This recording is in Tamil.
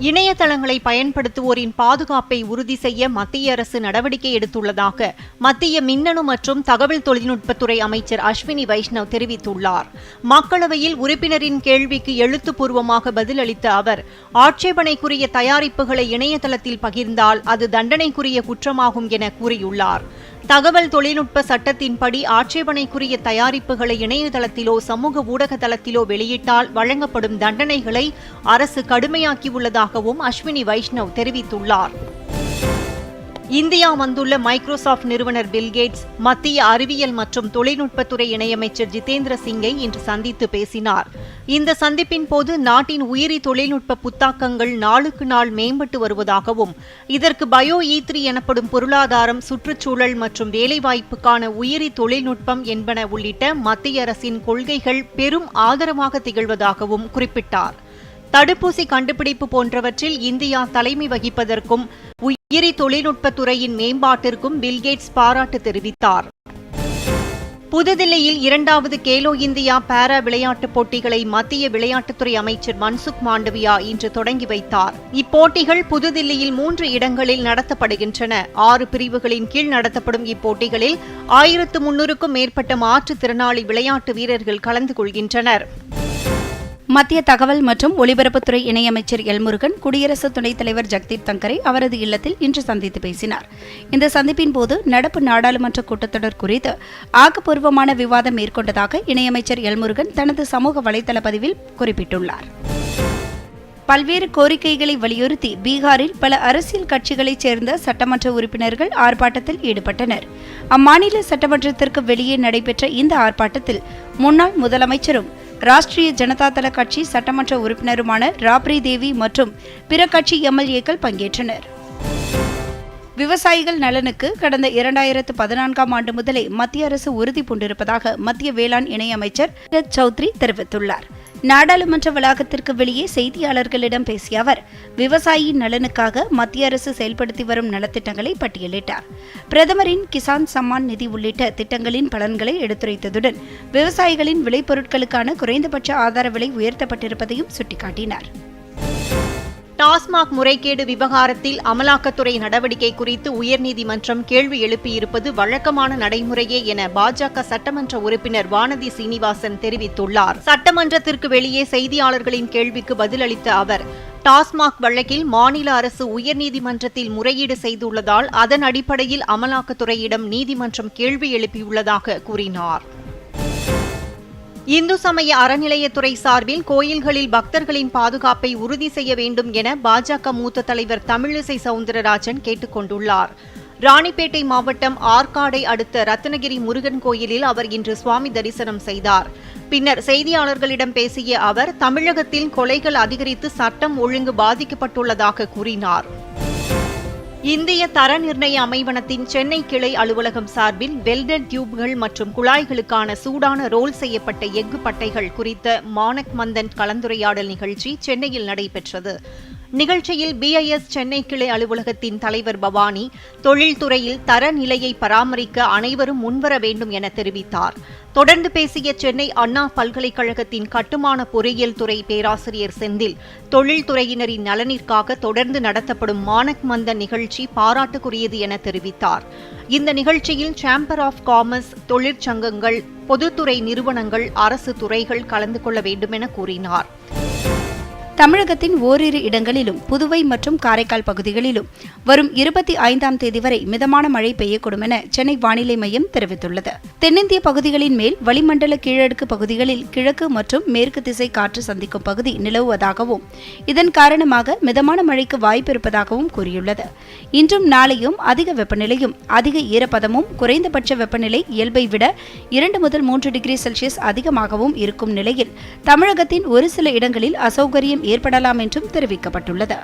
இணையதளங்களை பயன்படுத்துவோரின் பாதுகாப்பை உறுதி செய்ய மத்திய அரசு நடவடிக்கை எடுத்துள்ளதாக மத்திய மின்னணு மற்றும் தகவல் தொழில்நுட்பத்துறை அமைச்சர் அஸ்வினி வைஷ்ணவ் தெரிவித்துள்ளார். மக்களவையில் உறுப்பினரின் கேள்விக்கு எழுத்துப்பூர்வமாக பதிலளித்த அவர் ஆட்சேபனைக்குரிய தயாரிப்புகளை இணையதளத்தில் பகிர்ந்தால் அது தண்டனைக்குரிய குற்றமாகும் என கூறியுள்ளார். தகவல் தொழில்நுட்ப சட்டத்தின்படி ஆட்சேபனைக்குரிய தயாரிப்புகளை இணையதளத்திலோ சமூக ஊடக தளத்திலோ வெளியிட்டால் வழங்கப்படும் தண்டனைகளை அரசு கடுமையாக்கியுள்ளதாகவும் அஸ்வினி வைஷ்ணவ் தெரிவித்துள்ளார். இந்தியா வந்துள்ள மைக்ரோசாஃப்ட் நிறுவனர் பில்கேட்ஸ் மத்திய அறிவியல் மற்றும் தொழில்நுட்பத்துறை இணையமைச்சர் ஜிதேந்திர சிங்கை இன்று சந்தித்து பேசினார். இந்த சந்திப்பின் போது நாட்டின் உயிரி தொழில்நுட்ப புத்தாக்கங்கள் நாளுக்கு நாள் மேம்பட்டு வருவதாகவும் இதற்கு பயோ e ஈத்ரி எனப்படும் பொருளாதாரம் சுற்றுச்சூழல் மற்றும் வேலைவாய்ப்புக்கான உயிரி தொழில்நுட்பம் என்பன உள்ளிட்ட மத்திய அரசின் கொள்கைகள் பெரும் ஆதரவாக திகழ்வதாகவும் குறிப்பிட்டார். தடுப்பூசி கண்டுபிடிப்பு போன்றவற்றில் இந்தியா தலைமை வகிப்பதற்கும் உயிரி தொழில்நுட்பத்துறையின் மேம்பாட்டிற்கும் பில்கேட்ஸ் பாராட்டு தெரிவித்தார். புதுதில்லியில் இரண்டாவது கேலோ இந்தியா பாரா விளையாட்டுப் போட்டிகளை மத்திய விளையாட்டுத்துறை அமைச்சர் மன்சுக் மாண்டவியா இன்று தொடங்கி வைத்தார். இப்போட்டிகள் புதுதில்லியில் மூன்று இடங்களில் நடத்தப்படுகின்றன. ஆறு பிரிவுகளின் கீழ் நடத்தப்படும் இப்போட்டிகளில் ஆயிரத்து முன்னூறுக்கும் மேற்பட்ட மாற்றுத்திறனாளி விளையாட்டு வீரர்கள் கலந்து கொள்கின்றனர். மத்திய தகவல் மற்றும் ஒலிபரப்புத்துறை இணையமைச்சர் எல்முருகன் குடியரசு துணைத் தலைவர் ஜக்தீப் தங்கரை அவரது இல்லத்தில் இன்று சந்தித்து பேசினார். இந்த சந்திப்பின் போது நடப்பு நாடாளுமன்ற கூட்டத்தொடர் குறித்து ஆக்கப்பூர்வமான விவாதம் மேற்கொண்டதாக இணையமைச்சர் எல்முருகன் தனது சமூக வலைதள பதிவில் குறிப்பிட்டுள்ளார். பல்வேறு கோரிக்கைகளை வலியுறுத்தி பீகாரில் பல அரசியல் கட்சிகளைச் சேர்ந்த சட்டமன்ற உறுப்பினர்கள் ஆர்ப்பாட்டத்தில் ஈடுபட்டனர். அம்மாநில சட்டமன்றத்திற்கு வெளியே நடைபெற்ற இந்த ஆர்ப்பாட்டத்தில் முன்னாள் முதலமைச்சரும் ராஷ்டிரிய ஜனதா தள கட்சி சட்டமன்ற உறுப்பினருமான ராப்ரி தேவி மற்றும் பிற கட்சி எம்எல்ஏக்கள் பங்கேற்றனர். விவசாயிகள் நலனுக்கு கடந்த இரண்டாயிரத்து பதினான்காம் ஆண்டு முதலே மத்திய அரசு உறுதி பூண்டிருப்பதாக மத்திய வேளாண் இணையமைச்சர் சௌத்ரி தெரிவித்துள்ளார். நாடாளுமன்ற வளாகத்திற்கு வெளியே செய்தியாளர்களிடம் பேசிய அவர் விவசாயியின் நலனுக்காக மத்திய அரசு செயல்படுத்தி வரும் நலத்திட்டங்களை பட்டியலிட்டார். பிரதமரின் கிசான் சம்மான் நிதி உள்ளிட்ட திட்டங்களின் பலன்களை எடுத்துரைத்ததுடன் விவசாயிகளின் விளைபொருட்களுக்கான குறைந்தபட்ச ஆதார விலை உயர்த்தப்பட்டிருப்பதையும் சுட்டிக்காட்டினார். டாஸ்மாக் முறைகேடு விவகாரத்தில் அமலாக்கத்துறை நடவடிக்கை குறித்து உயர்நீதிமன்றம் கேள்வி எழுப்பியிருப்பது வழக்கமான நடைமுறையே என பாஜக சட்டமன்ற உறுப்பினர் வானதி சீனிவாசன் தெரிவித்துள்ளார். சட்டமன்றத்திற்கு வெளியே செய்தியாளர்களின் கேள்விக்கு பதிலளித்த அவர் டாஸ்மாக் வழக்கில் மாநில அரசு உயர்நீதிமன்றத்தில் முறையீடு செய்துள்ளதால் அதன் அடிப்படையில் அமலாக்கத்துறையிடம் நீதிமன்றம் கேள்வி எழுப்பியுள்ளதாக கூறினார். இந்து சமய அறநிலையத்துறை சார்பில் கோயில்களில் பக்தர்களின் பாதுகாப்பை உறுதி செய்ய வேண்டும் என பாஜக மூத்த தலைவர் தமிழிசை சவுந்தரராஜன் கேட்டுக் கொண்டுள்ளார். ராணிப்பேட்டை மாவட்டம் ஆற்காடை அடுத்த ரத்னகிரி முருகன் கோயிலில் அவர் இன்று சுவாமி தரிசனம் செய்தார். பின்னர் செய்தியாளர்களிடம் பேசிய அவர் தமிழகத்தில் கொலைகள் அதிகரித்து சட்டம் ஒழுங்கு பாதிக்கப்பட்டுள்ளதாக கூறினார். இந்திய தர நிர்ணய அமைவனத்தின் சென்னை கிளை அலுவலகம் சார்பில் வெல்டட் டியூப்கள் மற்றும் குழாய்களுக்கான சூடான ரோல் செய்யப்பட்ட எஃகு பட்டைகள் குறித்த மானக் மந்தன் கலந்துரையாடல் நிகழ்ச்சி சென்னையில் நடைபெற்றது. நிகழ்ச்சியில் பிஐஎஸ் சென்னை கிளை அலுவலகத்தின் தலைவர் பவானி தொழில்துறையில் தரநிலையை பராமரிக்க அனைவரும் முன்வர வேண்டும் என தெரிவித்தார். தொடர்ந்து பேசிய சென்னை அண்ணா பல்கலைக்கழகத்தின் கட்டுமான பொறியியல் துறை பேராசிரியர் செந்தில் தொழில்துறையினரின் நலனிற்காக தொடர்ந்து நடத்தப்படும் மானக் மந்த நிகழ்ச்சி பாராட்டுக்குரியது என தெரிவித்தார். இந்த நிகழ்ச்சியில் சேம்பர் ஆஃப் காமர்ஸ் தொழிற்சங்கங்கள் பொதுத்துறை நிறுவனங்கள் அரசு துறைகள் கலந்து கொள்ள வேண்டும் என கூறினார். தமிழகத்தின் ஓரிரு இடங்களிலும் புதுவை மற்றும் காரைக்கால் பகுதிகளிலும் வரும் இருபத்தி ஐந்தாம் தேதி வரை மிதமான மழை பெய்யக்கூடும் என சென்னை வானிலை மையம் தெரிவித்துள்ளது. தென்னிந்திய பகுதிகளின் மேல் வளிமண்டல கீழடுக்கு பகுதிகளில் கிழக்கு மற்றும் மேற்கு திசை காற்று சந்திக்கும் பகுதி நிலவுவதாகவும் இதன் காரணமாக மிதமான மழைக்கு வாய்ப்பு இருப்பதாகவும் கூறியுள்ளது. இன்றும் நாளையும் அதிக வெப்பநிலையும் அதிக ஈரப்பதமும் குறைந்தபட்ச வெப்பநிலை இயல்பை விட இரண்டு முதல் மூன்று டிகிரி செல்சியஸ் அதிகமாகவும் இருக்கும் நிலையில் தமிழகத்தின் ஒரு சில இடங்களில் அசௌகரியம் ஏற்படலாம் என்றும் தெரிவிக்கப்பட்டுள்ளது.